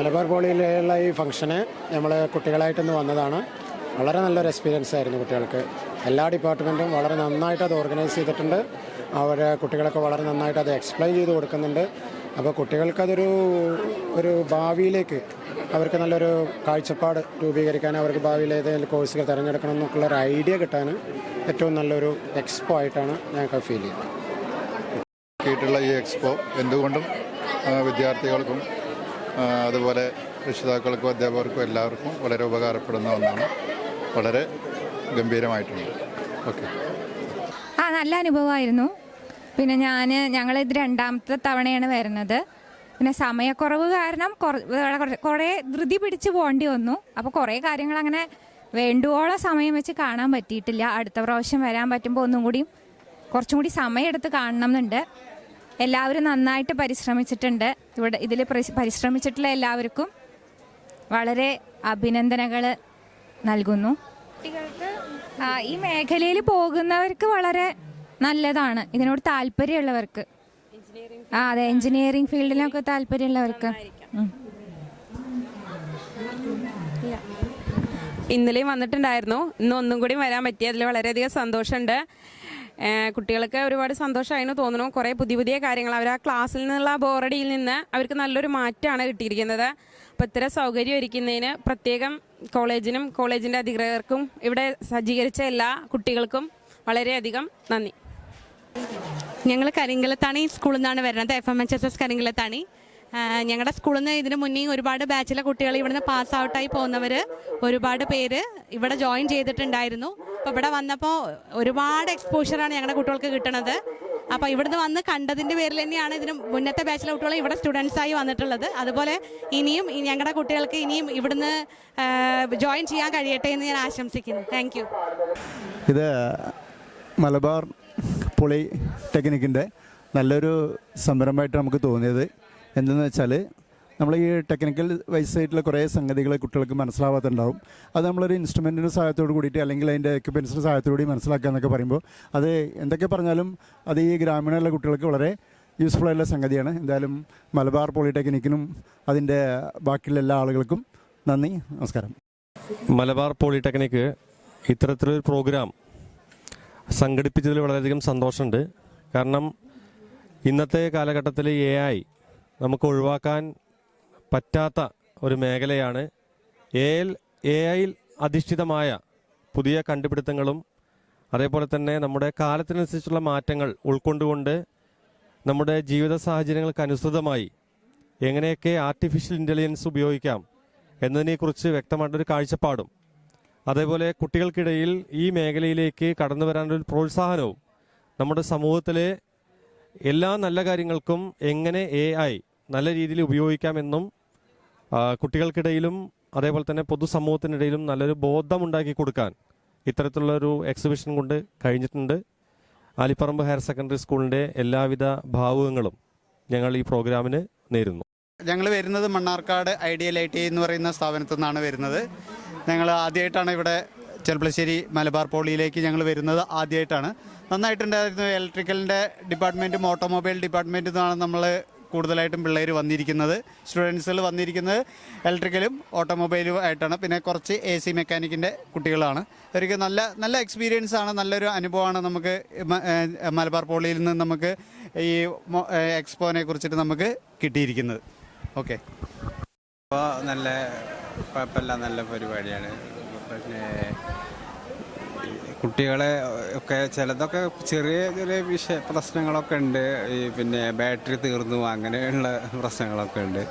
മലബാർ പോളിയിലുള്ള ഈ ഫംഗ്ഷന് നമ്മൾ കുട്ടികളായിട്ടൊന്ന് വന്നതാണ്. വളരെ നല്ലൊരു എക്സ്പീരിയൻസ് ആയിരുന്നു കുട്ടികൾക്ക്. എല്ലാ ഡിപ്പാർട്ട്മെന്റും വളരെ നന്നായിട്ട് അത് ഓർഗനൈസ് ചെയ്തിട്ടുണ്ട്. അവർ കുട്ടികളൊക്കെ വളരെ നന്നായിട്ട് അത് എക്സ്പ്ലെയിൻ ചെയ്ത് കൊടുക്കുന്നുണ്ട്. അപ്പോൾ കുട്ടികൾക്കതൊരു ഒരു ഭാവിയിലേക്ക് അവർക്ക് നല്ലൊരു കാഴ്ചപ്പാട് രൂപീകരിക്കാൻ അവർക്ക് ഭാവിയിൽ ഏതെങ്കിലും കോഴ്സുകൾ തിരഞ്ഞെടുക്കണം എന്നൊക്കെയുള്ള ഒരു ഐഡിയ കിട്ടാൻ ഏറ്റവും നല്ലൊരു എക്സ്പോ ആയിട്ടാണ് ഞങ്ങൾക്ക് ഫീൽ ചെയ്യുന്നത്. ഈ എക്സ്പോ എന്തുകൊണ്ടും വിദ്യാർത്ഥികൾക്കും അതുപോലെ രക്ഷിതാക്കൾക്കും അധ്യാപകർക്കും എല്ലാവർക്കും വളരെ ഉപകാരപ്പെടുന്ന ഒന്നാണ്. വളരെ ഗംഭീരമായിട്ടുണ്ട്. ഓക്കെ. ആ നല്ല അനുഭവമായിരുന്നു. പിന്നെ ഞാൻ ഞങ്ങളിത് രണ്ടാമത്തെ തവണയാണ് വരുന്നത്. പിന്നെ സമയക്കുറവ് കാരണം കുറ- ധൃതി പിടിച്ച് പോകേണ്ടി വന്നു. അപ്പോൾ കുറേ കാര്യങ്ങൾ അങ്ങനെ വേണ്ടുവോളം സമയം വെച്ച് കാണാൻ പറ്റിയിട്ടില്ല. അടുത്ത പ്രാവശ്യം വരാൻ പറ്റുമ്പോൾ ഒന്നും കൂടിയും കുറച്ചും കൂടി സമയമെടുത്ത് കാണണം എന്നുണ്ട്. എല്ലാവരും നന്നായിട്ട് പരിശ്രമിച്ചിട്ടുണ്ട്. ഇവിടെ ഇതിൽ പരിശ്രമിച്ചിട്ടുള്ള എല്ലാവർക്കും വളരെ അഭിനന്ദനങ്ങൾ നൽകുന്നു. കുട്ടികൾക്ക് ഈ മേഖലയിൽ പോകുന്നവർക്ക് വളരെ നല്ലതാണ്. ഇതിനോട് താല്പര്യമുള്ളവർക്ക്. ആ അതെ എഞ്ചിനീയറിംഗ് ഫീൽഡിനൊക്കെ താല്പര്യമുള്ളവർക്ക്. ഇന്നലെയും വന്നിട്ടുണ്ടായിരുന്നു. ഇന്ന് ഒന്നും കൂടി വരാൻ പറ്റി അതിൽ വളരെയധികം സന്തോഷമുണ്ട്. കുട്ടികൾക്ക് ഒരുപാട് സന്തോഷമായിരുന്നു തോന്നുന്നു. കുറേ പുതിയ പുതിയ കാര്യങ്ങൾ. അവർ ആ ക്ലാസ്സിൽ നിന്നുള്ള ബോറടിയിൽ നിന്ന് അവർക്ക് നല്ലൊരു മാറ്റമാണ് കിട്ടിയിരിക്കുന്നത്. അപ്പോൾ ഇത്തരം സൗകര്യം ഒരുക്കുന്നതിന് പ്രത്യേകം കോളേജിനും കോളേജിന്റെ അധികൃതർക്കും ഇവിടെ സജ്ജീകരിച്ച എല്ലാ കുട്ടികൾക്കും വളരെയധികം നന്ദി. ഞങ്ങൾ കരിങ്കലത്താണി സ്കൂളിൽ നിന്നാണ് വരുന്നത്. F M H S S Karinkallathani. ഞങ്ങളുടെ സ്കൂളിൽ നിന്ന് ഇതിനു മുന്നേ ഒരുപാട് ബാച്ചിലെ കുട്ടികൾ ഇവിടുന്ന് പാസ് ഔട്ടായി പോകുന്നവർ ഒരുപാട് പേര് ഇവിടെ ജോയിൻ ചെയ്തിട്ടുണ്ടായിരുന്നു. അപ്പോൾ ഇവിടെ വന്നപ്പോൾ ഒരുപാട് എക്സ്പോഷറാണ് ഞങ്ങളുടെ കുട്ടികൾക്ക് കിട്ടണത്. അപ്പോൾ ഇവിടുന്ന് വന്ന് കണ്ടതിന്റെ പേരിൽ തന്നെയാണ് ഇതിന് മുന്നത്തെ ബാച്ചിലെ കുട്ടികൾ ഇവിടെ സ്റ്റുഡൻസായി വന്നിട്ടുള്ളത്. അതുപോലെ ഇനിയും ഞങ്ങളുടെ കുട്ടികൾക്ക് ഇനിയും ഇവിടുന്ന് ജോയിൻ ചെയ്യാൻ കഴിയട്ടെ എന്ന് ഞാൻ ആശംസിക്കുന്നു. താങ്ക് ഇത് മലബാർ പൊളി ടെക്നിക്കിന്റെ നല്ലൊരു സംരംഭമായിട്ട് നമുക്ക് തോന്നിയത് എന്തെന്ന് വെച്ചാൽ നമ്മൾ ഈ ടെക്നിക്കൽ വൈസ് ആയിട്ടുള്ള കുറേ സംഗതികൾ കുട്ടികൾക്ക് മനസ്സിലാവാത്തുണ്ടാവും. അത് നമ്മളൊരു ഇൻസ്ട്രുമെന്റിന്റെ സഹായത്തോട് കൂടിയിട്ട് അല്ലെങ്കിൽ അതിന്റെ എക്യുപ്മെൻസിന്റെ സഹായത്തോടെ കൂടി മനസ്സിലാക്കുക എന്നൊക്കെ പറയുമ്പോൾ അത് എന്തൊക്കെ പറഞ്ഞാലും അത് ഈ ഗ്രാമീണമുള്ള കുട്ടികൾക്ക് വളരെ യൂസ്ഫുൾ ആയിട്ടുള്ള സംഗതിയാണ്. എന്തായാലും മലബാർ പോളിടെക്നിക്കിനും അതിന്റെ ബാക്കിയുള്ള എല്ലാ ആളുകൾക്കും നന്ദി നമസ്കാരം. മലബാർ പോളിടെക്നിക്ക് ഇത്തരത്തിലൊരു പ്രോഗ്രാം സംഘടിപ്പിച്ചതിൽ വളരെയധികം സന്തോഷമുണ്ട്. കാരണം ഇന്നത്തെ കാലഘട്ടത്തിൽ എ ഐ നമുക്ക് ഒഴിവാക്കാൻ പറ്റാത്ത ഒരു മേഖലയാണ്. എ എ ഐയിൽ അധിഷ്ഠിതമായ പുതിയ കണ്ടുപിടുത്തങ്ങളും അതേപോലെ തന്നെ നമ്മുടെ കാലത്തിനനുസരിച്ചുള്ള മാറ്റങ്ങൾ ഉൾക്കൊണ്ടുകൊണ്ട് നമ്മുടെ ജീവിത സാഹചര്യങ്ങൾക്ക് അനുസൃതമായി എങ്ങനെയൊക്കെ ആർട്ടിഫിഷ്യൽ ഇന്റലിജൻസ് ഉപയോഗിക്കാം എന്നതിനെക്കുറിച്ച് വ്യക്തമായിട്ടൊരു കാഴ്ചപ്പാടും. അതേപോലെ കുട്ടികൾക്കിടയിൽ ഈ മേഖലയിലേക്ക് കടന്നു വരാനൊരു പ്രോത്സാഹനവും നമ്മുടെ സമൂഹത്തിലെ എല്ലാ നല്ല കാര്യങ്ങൾക്കും എങ്ങനെ എ നല്ല രീതിയിൽ ഉപയോഗിക്കാമെന്നും കുട്ടികൾക്കിടയിലും അതേപോലെ തന്നെ പൊതുസമൂഹത്തിനിടയിലും നല്ലൊരു ബോധം ഉണ്ടാക്കി കൊടുക്കാൻ ഇത്തരത്തിലുള്ളൊരു എക്സിബിഷൻ കൊണ്ട് കഴിഞ്ഞിട്ടുണ്ട്. ആലിപ്പറമ്പ് ഹയർ സെക്കൻഡറി സ്കൂളിന്റെ എല്ലാവിധ ഭാവുകങ്ങളും ഞങ്ങൾ ഈ പ്രോഗ്രാമിന് നേരുന്നു. ഞങ്ങൾ വരുന്നത് മണ്ണാർക്കാട് ഐഡിയൽ ഐ ടി എന്ന് പറയുന്ന സ്ഥാപനത്തിൽ നിന്നാണ് വരുന്നത്. ഞങ്ങൾ ആദ്യമായിട്ടാണ് ഇവിടെ ചെർപ്പളശ്ശേരി മലബാർ പോളിയിലേക്ക് ഞങ്ങൾ വരുന്നത് ആദ്യമായിട്ടാണ്. നന്നായിട്ടുണ്ടായിരുന്നു ഇലക്ട്രിക്കലിന്റെ ഡിപ്പാർട്ട്മെന്റും ഓട്ടോമൊബൈൽ ഡിപ്പാർട്ട്മെന്റിൽ നിന്നാണ് നമ്മൾ കൂടുതലായിട്ടും പിള്ളേർ വന്നിരിക്കുന്നത് സ്റ്റുഡൻസുകൾ വന്നിരിക്കുന്നത് ഇലക്ട്രിക്കലും ഓട്ടോമൊബൈലും ആയിട്ടാണ്. പിന്നെ കുറച്ച് എ സി മെക്കാനിക്കിന്റെ കുട്ടികളാണ്. അവർക്ക് നല്ല നല്ല എക്സ്പീരിയൻസ് ആണ് നല്ലൊരു അനുഭവമാണ് നമുക്ക് മലബാർ പോളിയിൽ നിന്ന് നമുക്ക് ഈ എക്സ്പോനെ കുറിച്ചിട്ട് നമുക്ക് കിട്ടിയിരിക്കുന്നത്. ഓക്കെ അപ്പോൾ നല്ല കുഴപ്പമില്ല നല്ല പരിപാടിയാണ്. പിന്നെ കുട്ടികളെ ഒക്കെ ചിലതൊക്കെ ചെറിയ ചെറിയ വിഷയ പ്രശ്നങ്ങളൊക്കെ ഉണ്ട്. ഈ പിന്നെ ബാറ്ററി തീർന്നു അങ്ങനെയുള്ള പ്രശ്നങ്ങളൊക്കെ ഉണ്ട്.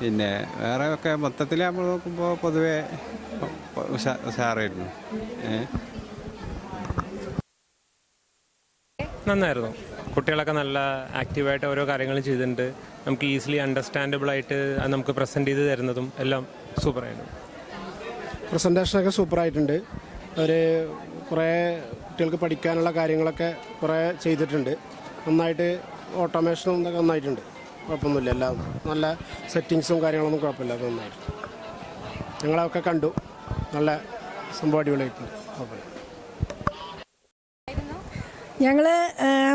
പിന്നെ വേറെ ഒക്കെ മൊത്തത്തിൽ നമ്മൾ നോക്കുമ്പോൾ പൊതുവേ ഉഷാ ഉഷാറായിരുന്നു. നന്നായിരുന്നു. കുട്ടികളൊക്കെ നല്ല ആക്റ്റീവായിട്ട് ഓരോ കാര്യങ്ങളും ചെയ്തിട്ടുണ്ട്. നമുക്ക് ഈസിലി അണ്ടർസ്റ്റാൻഡബിൾ ആയിട്ട് അത് നമുക്ക് പ്രസന്റ് ചെയ്ത് തരുന്നതും എല്ലാം സൂപ്പറായിരുന്നു പ്രസന്റേഷനൊക്കെ സൂപ്പറായിട്ടുണ്ട് അവർ കുറേ കുട്ടികൾക്ക് പഠിക്കാനുള്ള കാര്യങ്ങളൊക്കെ കുറേ ചെയ്തിട്ടുണ്ട്. നന്നായിട്ട് ഓട്ടോമേഷനും ഇതൊക്കെ നന്നായിട്ടുണ്ട്. കുഴപ്പമൊന്നുമില്ല. എല്ലാം നല്ല സെറ്റിങ്സും കാര്യങ്ങളൊന്നും കുഴപ്പമില്ല. നന്നായിട്ട്. ഞങ്ങളൊക്കെ കണ്ടു. നല്ല സംഭവം അടിപൊളിയായിട്ടുണ്ട്. കുഴപ്പമില്ല. ഞങ്ങൾ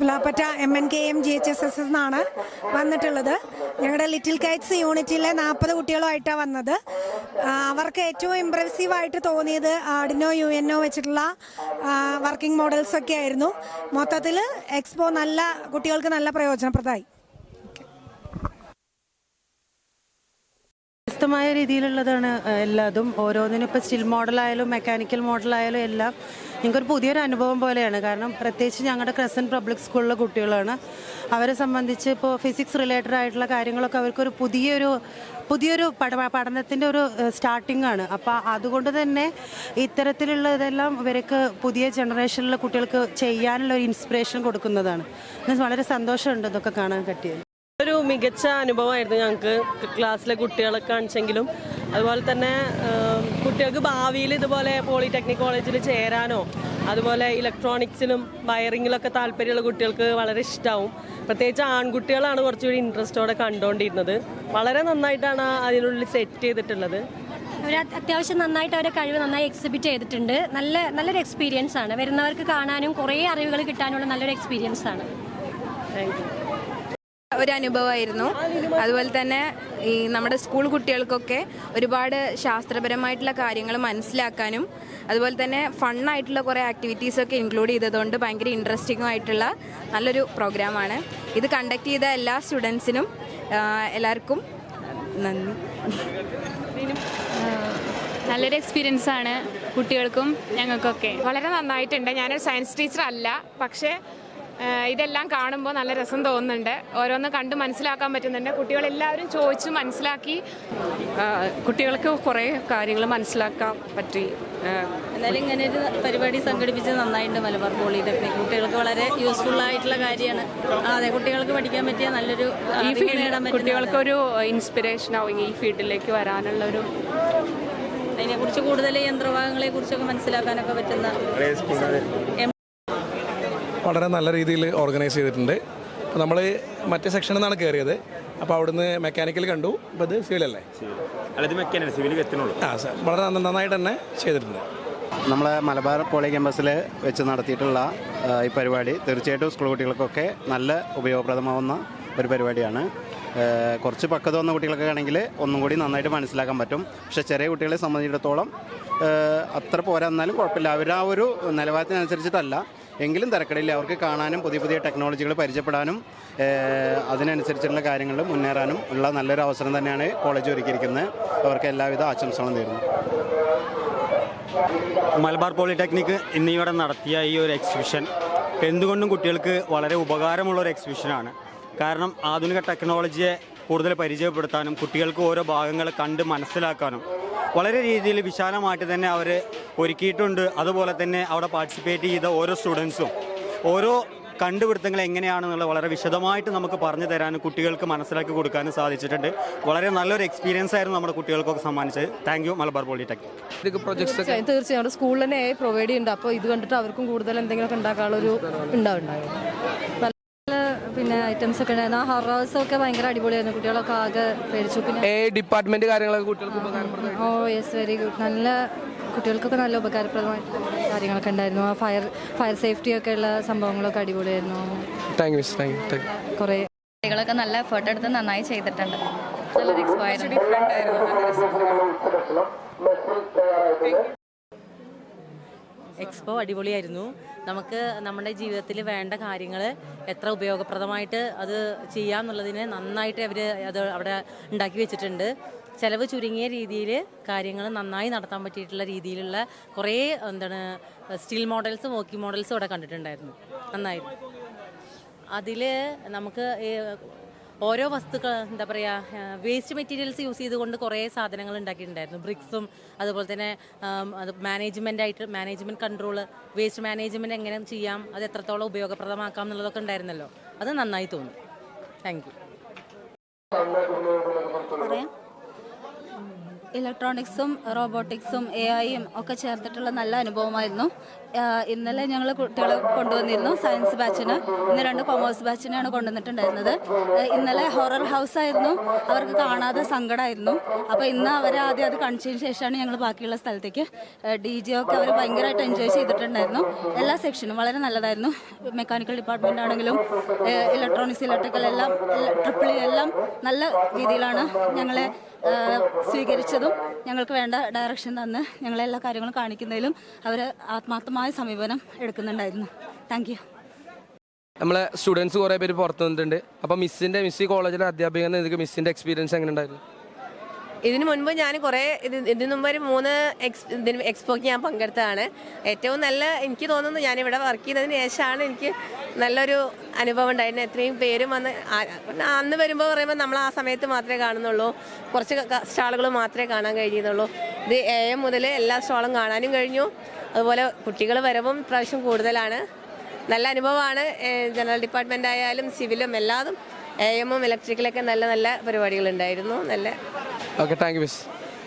Pulappatta M N K M G H S S എന്നാണ് വന്നിട്ടുള്ളത്. ഞങ്ങളുടെ ലിറ്റിൽ കൈറ്റ്സ് യൂണിറ്റിലെ നാൽപ്പത് കുട്ടികളുമായിട്ടാണ് വന്നത്. അവർക്ക് ഏറ്റവും ഇമ്പ്രസീവായിട്ട് തോന്നിയത് ആഡിനോ യു ഒ വെച്ചിട്ടുള്ള വർക്കിംഗ് മോഡൽസൊക്കെ ആയിരുന്നു. മൊത്തത്തിൽ എക്സ്പോ നല്ല കുട്ടികൾക്ക് നല്ല പ്രയോജനപ്രദമായി. വ്യത്യസ്തമായ രീതിയിലുള്ളതാണ് എല്ലാതും. ഓരോന്നിനും ഇപ്പോൾ സ്റ്റിൽ മോഡലായാലും മെക്കാനിക്കൽ മോഡലായാലും എല്ലാം ഞങ്ങൾക്കൊരു പുതിയൊരു അനുഭവം പോലെയാണ്. കാരണം പ്രത്യേകിച്ച് ഞങ്ങളുടെ ക്രസൻ പബ്ലിക് സ്കൂളിലെ കുട്ടികളാണ്. അവരെ സംബന്ധിച്ച് ഇപ്പോൾ ഫിസിക്സ് റിലേറ്റഡ് ആയിട്ടുള്ള കാര്യങ്ങളൊക്കെ അവർക്കൊരു പുതിയൊരു പുതിയൊരു പഠ പഠനത്തിന്റെ ഒരു സ്റ്റാർട്ടിംഗ് ആണ്. അപ്പോൾ അതുകൊണ്ട് തന്നെ ഇത്തരത്തിലുള്ള ഇതെല്ലാം ഇവർക്ക് പുതിയ ജനറേഷനിലെ കുട്ടികൾക്ക് ചെയ്യാനുള്ള ഒരു ഇൻസ്പിറേഷൻ കൊടുക്കുന്നതാണ്. വളരെ സന്തോഷമുണ്ട് ഇതൊക്കെ കാണാൻ പറ്റിയത് ഒരു മികച്ച അനുഭവമായിരുന്നു ഞങ്ങൾക്ക് ക്ലാസ്സിലെ കുട്ടികളെ കാണിച്ചെങ്കിലും. അതുപോലെ തന്നെ കുട്ടികൾക്ക് ഭാവിയിൽ ഇതുപോലെ പോളിടെക്നിക് കോളേജിൽ ചേരാനോ അതുപോലെ ഇലക്ട്രോണിക്സിലും വയറിങ്ങിലൊക്കെ താല്പര്യമുള്ള കുട്ടികൾക്ക് വളരെ ഇഷ്ടമാവും പ്രത്യേകിച്ച് ആൺകുട്ടികളാണ് കുറച്ചുകൂടി ഇൻട്രസ്റ്റോടെ കണ്ടുകൊണ്ടിരുന്നത്. വളരെ നന്നായിട്ടാണ് അതിനുള്ളിൽ സെറ്റ് ചെയ്തിട്ടുള്ളത്. അവർ അത്യാവശ്യം നന്നായിട്ട് അവരെ കഴിവ് നന്നായി എക്സിബിറ്റ് ചെയ്തിട്ടുണ്ട്. നല്ല നല്ലൊരു എക്സ്പീരിയൻസ് ആണ്. വരുന്നവർക്ക് കാണാനും കുറേ അറിവുകൾ കിട്ടാനുള്ള നല്ലൊരു എക്സ്പീരിയൻസ് ആണ്. താങ്ക് യു ഒരു അനുഭവമായിരുന്നു അതുപോലെ തന്നെ ഈ നമ്മുടെ സ്കൂൾ കുട്ടികൾക്കൊക്കെ ഒരുപാട് ശാസ്ത്രപരമായിട്ടുള്ള കാര്യങ്ങൾ മനസ്സിലാക്കാനും അതുപോലെ തന്നെ ഫണ്ണായിട്ടുള്ള കുറേ ആക്ടിവിറ്റീസൊക്കെ ഇൻക്ലൂഡ് ചെയ്തതുകൊണ്ട് ഭയങ്കര ഇൻട്രസ്റ്റിംഗ് ആയിട്ടുള്ള നല്ലൊരു പ്രോഗ്രാമാണ് ഇത് കണ്ടക്ട് ചെയ്ത എല്ലാ സ്റ്റുഡൻസിനും എല്ലാവർക്കും നന്ദി. നല്ലൊരു എക്സ്പീരിയൻസ് ആണ് കുട്ടികൾക്കും ഞങ്ങൾക്കൊക്കെ. വളരെ നന്നായിട്ടുണ്ട്. ഞാനൊരു സയൻസ് ടീച്ചർ അല്ല. പക്ഷേ ഇതെല്ലാം കാണുമ്പോൾ നല്ല രസം തോന്നുന്നുണ്ട്. ഓരോന്ന് കണ്ട് മനസ്സിലാക്കാൻ പറ്റുന്നുണ്ട്. കുട്ടികളെല്ലാവരും ചോദിച്ചു മനസ്സിലാക്കി. കുട്ടികൾക്ക് കുറേ കാര്യങ്ങൾ മനസ്സിലാക്കാൻ പറ്റി. എന്നാലും ഇങ്ങനെ ഒരു പരിപാടി സംഘടിപ്പിച്ച് നന്നായിട്ടുണ്ട് മലബാർ പോളിടെക്നിക്. കുട്ടികൾക്ക് വളരെ യൂസ്ഫുൾ ആയിട്ടുള്ള കാര്യമാണ്. അതെ കുട്ടികൾക്ക് പഠിക്കാൻ പറ്റിയ നല്ലൊരു ഈ ഫീൽഡ് കുട്ടികൾക്കൊരു ഇൻസ്പിറേഷൻ ആവും ഈ ഫീൽഡിലേക്ക് വരാനുള്ള ഒരു അതിനെക്കുറിച്ച് കൂടുതൽ യന്ത്രഭാഗങ്ങളെ കുറിച്ചൊക്കെ മനസ്സിലാക്കാനൊക്കെ പറ്റുന്ന വളരെ നല്ല രീതിയിൽ ഓർഗനൈസ് ചെയ്തിട്ടുണ്ട്. നമ്മൾ മറ്റേ സെക്ഷനിൽ നിന്നാണ് കയറിയത് അപ്പോൾ അവിടുന്ന് മെക്കാനിക്കൽ കണ്ടു. അപ്പോൾ ഇത് സിവിൽ അല്ലേ? ആ സർ വളരെ നന്നായിട്ട് തന്നെ ചെയ്തിട്ടുണ്ട്. നമ്മളെ മലബാർ പോളി ക്യാമ്പസിൽ വെച്ച് നടത്തിയിട്ടുള്ള ഈ പരിപാടി തീർച്ചയായിട്ടും സ്കൂൾ കുട്ടികൾക്കൊക്കെ നല്ല ഉപയോഗപ്രദമാവുന്ന ഒരു പരിപാടിയാണ്. കുറച്ച് പക്വത വന്ന കുട്ടികൾക്കൊക്കെ ആണെങ്കിൽ ഒന്നും കൂടി നന്നായിട്ട് മനസ്സിലാക്കാൻ പറ്റും. പക്ഷേ ചെറിയ കുട്ടികളെ സംബന്ധിച്ചിടത്തോളം അത്ര പോരാ എന്നാലും കുഴപ്പമില്ല. അവർ ആ ഒരു നിലവാരത്തിനനുസരിച്ചിട്ടല്ല. എങ്കിലും തിരക്കടയില്ല അവർക്ക് കാണാനും പുതിയ പുതിയ ടെക്നോളജികൾ പരിചയപ്പെടാനും അതിനനുസരിച്ചുള്ള കാര്യങ്ങളിൽ മുന്നേറാനും ഉള്ള നല്ലൊരു അവസരം തന്നെയാണ് കോളേജ് ഒരുക്കിയിരിക്കുന്നത്. അവർക്ക് എല്ലാവിധ ആശംസകളും നേരുന്നു. മലബാർ പോളിടെക്നിക് ഇന്നിവിടെ നടത്തിയ ഈ ഒരു എക്സിബിഷൻ എന്തുകൊണ്ടും കുട്ടികൾക്ക് വളരെ ഉപകാരമുള്ള ഒരു എക്സിബിഷനാണ് കാരണം ആധുനിക ടെക്നോളജിയെ കൂടുതൽ പരിചയപ്പെടുത്താനും കുട്ടികൾക്ക് ഓരോ ഭാഗങ്ങൾ കണ്ട് മനസ്സിലാക്കാനും വളരെ രീതിയിൽ വിശാലമായിട്ട് തന്നെ അവർ ഒരുക്കിയിട്ടുണ്ട്. അതുപോലെ തന്നെ അവിടെ പാർട്ടിസിപ്പേറ്റ് ചെയ്ത ഓരോ സ്റ്റുഡൻസും ഓരോ കണ്ടുപിടുത്തങ്ങൾ എങ്ങനെയാണെന്നുള്ളത് വളരെ വിശദമായിട്ട് നമുക്ക് പറഞ്ഞു തരാനും കുട്ടികൾക്ക് മനസ്സിലാക്കി കൊടുക്കാനും സാധിച്ചിട്ടുണ്ട്. വളരെ നല്ലൊരു എക്സ്പീരിയൻസ് ആയിരുന്നു നമ്മുടെ കുട്ടികൾക്കൊക്കെ സമ്മാനിച്ചത്. Thank you Malabar polytechnic. തീർച്ചയായും തീർച്ചയായും. നമ്മുടെ സ്കൂളിൽ തന്നെ പ്രൊവൈഡ് ചെയ്യുന്നുണ്ട്. അപ്പോൾ ഇത് കണ്ടിട്ട് അവർക്കും കൂടുതൽ എന്തെങ്കിലുമൊക്കെ ഉണ്ടാക്കാനുള്ളൊരു ഉണ്ടാവുണ്ടാവും. നല്ല പിന്നെ ഐറ്റംസ് ഒക്കെ ഉണ്ടായിരുന്നു. ആ ഹൊറേഴ്സ് ഒക്കെ ഭയങ്കര അടിപൊളിയായിരുന്നു. കുട്ടികളൊക്കെ ആകെ പേടിച്ചു. പിന്നെ ഡിപ്പാർട്ട്മെന്റ് കാര്യങ്ങളൊക്കെ കുട്ടികൾക്ക് ഓ യെസ് വെരി ഗുഡ് നല്ല കുട്ടികൾക്കൊക്കെ നല്ല ഉപകാരപ്രദമായിട്ടുള്ള കാര്യങ്ങളൊക്കെ ഉണ്ടായിരുന്നു. ആ ഫയർ ഫയർ സേഫ്റ്റി ഒക്കെ ഉള്ള സംഭവങ്ങളൊക്കെ അടിപൊളിയായിരുന്നു. താങ്ക് യു താങ്ക് യു കുറെ കുട്ടികളൊക്കെ നല്ല എഫേർട്ട് എടുത്ത് നന്നായി ചെയ്തിട്ടുണ്ട്. നല്ലൊരു എക്സ്പോ ആയിരുന്നു എക്സ്പോ അടിപൊളിയായിരുന്നു. നമുക്ക് നമ്മുടെ ജീവിതത്തിൽ വേണ്ട കാര്യങ്ങൾ എത്ര ഉപയോഗപ്രദമായിട്ട് അത് ചെയ്യാന്നുള്ളതിന് നന്നായിട്ട് അവർ അത് അവിടെ ഉണ്ടാക്കി വെച്ചിട്ടുണ്ട്. ചിലവ് ചുരുങ്ങിയ രീതിയിൽ കാര്യങ്ങൾ നന്നായി നടത്താൻ പറ്റിയിട്ടുള്ള രീതിയിലുള്ള കുറേ എന്താണ് സ്റ്റീൽ മോഡൽസും ഓക്കി മോഡൽസും അവിടെ കണ്ടിട്ടുണ്ടായിരുന്നു. നന്നായിരുന്നു അതിൽ നമുക്ക് ഓരോ വസ്തുക്കൾ എന്താ പറയുക വേസ്റ്റ് മെറ്റീരിയൽസ് യൂസ് ചെയ്തുകൊണ്ട് കുറേ സാധനങ്ങൾ ഉണ്ടാക്കിയിട്ടുണ്ടായിരുന്നു. ബ്രിക്സും അതുപോലെ തന്നെ അത് മാനേജ്മെന്റ് ആയിട്ട് മാനേജ്മെന്റ് കൺട്രോൾ വേസ്റ്റ് മാനേജ്മെന്റ് എങ്ങനെ ചെയ്യാം അത് എത്രത്തോളം ഉപയോഗപ്രദമാക്കാം എന്നുള്ളതൊക്കെ ഉണ്ടായിരുന്നല്ലോ. അത് നന്നായി തോന്നി. താങ്ക് യു പറയാം. ഇലക്ട്രോണിക്സും റോബോട്ടിക്സും എ ഐയും ഒക്കെ ചേർത്തിട്ടുള്ള നല്ല അനുഭവമായിരുന്നു. ഇന്നലെ ഞങ്ങൾ കുട്ടികളെ കൊണ്ടുവന്നിരുന്നു സയൻസ് ബാച്ചിന്. ഇന്ന് രണ്ട് കൊമേഴ്സ് ബാച്ചിനെയാണ് കൊണ്ടുവന്നിട്ടുണ്ടായിരുന്നത്. ഇന്നലെ ഹൊറർ ഹൗസ് ആയിരുന്നു അവർക്ക് കാണാതെ സങ്കടമായിരുന്നു അപ്പോൾ ഇന്ന് അവരെ ആദ്യം അത് കാണിച്ചതിന് ശേഷമാണ് ഞങ്ങൾ ബാക്കിയുള്ള സ്ഥലത്തേക്ക് ഡി ജെ ഒക്കെ അവർ ഭയങ്കരമായിട്ട് എൻജോയ് ചെയ്തിട്ടുണ്ടായിരുന്നു. എല്ലാ സെക്ഷനും വളരെ നല്ലതായിരുന്നു. മെക്കാനിക്കൽ ഡിപ്പാർട്ട്മെന്റ് ആണെങ്കിലും ഇലക്ട്രോണിക്സ് ഇലക്ട്രിക്കൽ എല്ലാം ട്രിപ്പിൾ എല്ലാം നല്ല രീതിയിലാണ് ഞങ്ങളെ സ്വീകരിച്ചതും ഞങ്ങൾക്ക് വേണ്ട ഡയറക്ഷൻ തന്ന് ഞങ്ങളെ എല്ലാ കാര്യങ്ങളും കാണിക്കുന്നതിലും അവർ ആത്മാർത്ഥമായ സമീപനം എടുക്കുന്നുണ്ടായിരുന്നു. താങ്ക് നമ്മളെ സ്റ്റുഡൻസ് കുറേ പേര് പുറത്തു വന്നിട്ടുണ്ട്. അപ്പോൾ മിസ്സിന്റെ മിസ് കോളേജിലെ അധ്യാപിക എന്ന മിസ്സിന്റെ എക്സ്പീരിയൻസ് എങ്ങനെ ഉണ്ടായിരുന്നു? ഇതിനു മുൻപ് ഞാൻ കുറേ ഇത് ഇതിനു മുമ്പ് ഒരു മൂന്ന് എക്സ് ഇതിന് എക്സ്പോക്ക് ഞാൻ പങ്കെടുത്തതാണ്. ഏറ്റവും നല്ല എനിക്ക് തോന്നുന്നു ഞാനിവിടെ വർക്ക് ചെയ്തതിന് ശേഷമാണ് എനിക്ക് നല്ലൊരു അനുഭവം ഉണ്ടായിരുന്നു എത്രയും പേരും വന്ന് അന്ന് വരുമ്പോൾ പറയുമ്പോൾ നമ്മൾ ആ സമയത്ത് മാത്രമേ കാണുന്നുള്ളൂ. കുറച്ച് സ്റ്റാളുകൾ മാത്രമേ കാണാൻ കഴിയുന്നുള്ളൂ ഇത് എം മുതൽ എല്ലാ സ്റ്റാളും കാണാനും കഴിഞ്ഞു. അതുപോലെ കുട്ടികൾ വരവും ഇപ്രാവശ്യം കൂടുതലാണ്. നല്ല അനുഭവമാണ്. ജനറൽ ഡിപ്പാർട്ട്മെന്റ് ആയാലും സിവിലും എല്ലാതും എ എമ്മും ഇലക്ട്രിക്കലൊക്കെ നല്ല നല്ല പരിപാടികളുണ്ടായിരുന്നു നല്ല ഓക്കെ താങ്ക് യു മിസ്